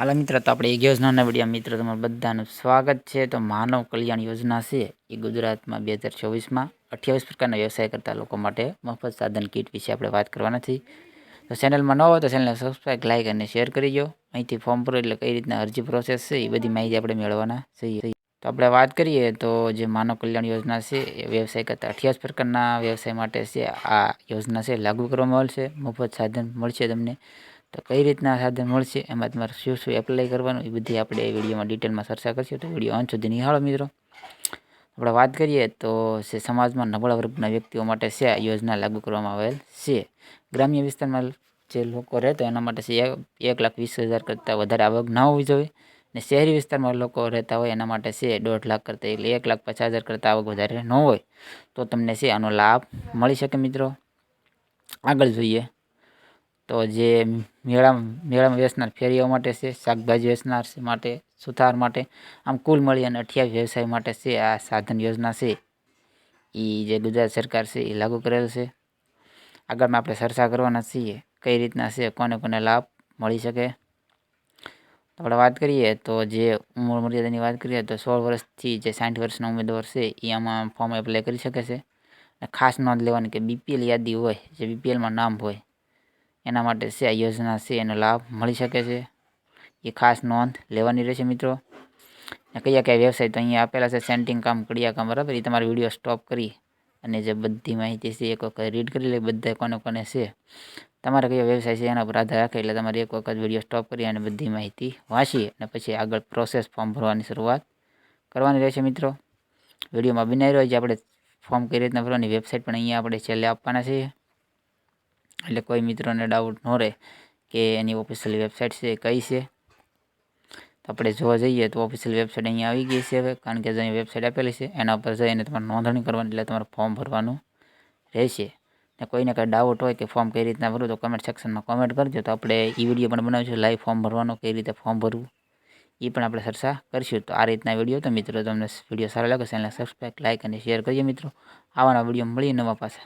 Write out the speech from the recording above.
હાલો મિત્ર, તો આપણે એક યોજનાના વિડીયા. મિત્ર, તમારું બધાનું સ્વાગત છે. તો માનવ કલ્યાણ યોજના છે એ ગુજરાતમાં બે હજાર ચોવીસમાં. અઠ્યાવીસ પ્રકારના વ્યવસાય કરતા લોકો માટે મફત સાધન કીટ વિશે આપણે વાત કરવાના છીએ. તો ચેનલમાં ન હોય તો ચેનલને સબસ્ક્રાઈબ લાઈક અને શેર કરી દો. અહીંથી ફોર્મ ભરો એટલે કઈ રીતના અરજી પ્રોસેસ છે એ બધી માહિતી આપણે મેળવવાના છીએ. તો આપણે વાત કરીએ તો જે માનવ કલ્યાણ યોજના છે એ વ્યવસાય કરતા અઠ્યાવીસ પ્રકારના વ્યવસાય માટે છે આ યોજના છે. લાગુ કરવામાં આવશે મફત સાધન મળશે તમને. તો કઈ રીતના સાધન મળશે, એમાં તમારે શું શું એપ્લાય કરવાનું, એ બધી આપણે એ વિડીયોમાં ડિટેલમાં ચર્ચા કરશું. તો વીડિયો અંત સુધી નિહાળો મિત્રો. આપણે વાત કરીએ તો સમાજમાં નબળા વર્ગના વ્યક્તિઓ માટે છે, આ યોજના લાગુ કરવામાં આવેલ છે. ગ્રામ્ય વિસ્તારમાં જે લોકો રહેતા એના માટે છે એક લાખ વીસ હજાર કરતાં વધારે આવક ના હોવી જોઈએ. ને શહેરી વિસ્તારમાં લોકો રહેતા હોય એના માટે છે, દોઢ લાખ કરતાં એટલે એક લાખ પચાસ હજાર કરતાં આવક વધારે ન હોય. તો તમને છે, આનો લાભ મળી શકે મિત્રો. આગળ જોઈએ. તો જે મેળા, મેળામાં વેચનાર ફેરીઓ માટે છે, શાકભાજી વેચનાર માટે, સુથાર માટે, આમ કુલ મળી અને અઠ્યાવીસ વ્યવસાય માટે છે આ સાધન યોજના છે. એ જે ગુજરાત સરકાર છે એ લાગુ કરેલ છે. આગળમાં આપણે ચર્ચા કરવાના છીએ કઈ રીતના છે, કોને કોને લાભ મળી શકે. આપણે વાત કરીએ તો જે ઉંમર મર્યાદાની વાત કરીએ તો સોળ વર્ષથી જે સાઠ વર્ષના ઉમેદવાર છે એ આમાં ફોર્મ એપ્લાય કરી શકે છે. ખાસ નોંધ લેવાની કે બીપીએલ યાદી હોય, જે બીપીએલમાં નામ હોય એના માટે છે આ યોજના છે એનો લાભ મળી શકે છે. એ ખાસ નોંધ લેવાની રહેશે મિત્રો. કયા કયા વ્યવસાય તો અહીંયા આપેલા છે, સેન્ટિંગ કામ, કડિયા કામ, બરાબર? એ તમારે વીડિયો સ્ટોપ કરી અને જે બધી માહિતી છે એક વખત રીડ કરી લે, બધા કોને કોને છે. તમારે કયો વ્યવસાય છે એના પર આધાર રાખે એટલે તમારે એક વખત વીડિયો સ્ટોપ કરી અને બધી માહિતી વાંચી અને પછી આગળ પ્રોસેસ ફોર્મ ભરવાની શરૂઆત કરવાની રહેશે મિત્રો. વિડીયોમાં બનાવી રહ્યો છે, આપણે ફોર્મ કઈ રીતના ભરવાની, વેબસાઇટ પણ અહીંયા આપણે છેલ્લે આપવાના છીએ. એટલે કોઈ મિત્રોને ડાઉટ ન રહે કે એની ઓફિશિયલ વેબસાઇટ છે કઈ છે. તો આપણે જોવા જઈએ તો ઓફિશિયલ વેબસાઇટ અહીંયા આવી ગઈ છે હવે, કારણ કે જે વેબસાઇટ આપેલી છે, એના ઉપર જઈને તમારે નોંધણી કરવાની, એટલે તમારે ફોર્મ ભરવાનું રહેશે. ને કોઈને કંઈ ડાઉટ હોય કે ફોર્મ કઈ રીતના ભરવું તો કમેન્ટ સેક્શનમાં કોમેન્ટ કરજો. તો આપણે એ વીડિયો પણ બનાવીશું લાઈવ ફોર્મ ભરવાનું, કઈ રીતે ફોર્મ ભરવું એ પણ આપણે ચર્ચા કરીશું. તો આ રીતના વીડિયો તો મિત્રો, તમને વીડિયો સારો લાગે ચેનલને સબસ્ક્રાઈબ લાઈક અને શેર કરીએ મિત્રો. આવાના વીડિયો મળીએ નવા પાસે.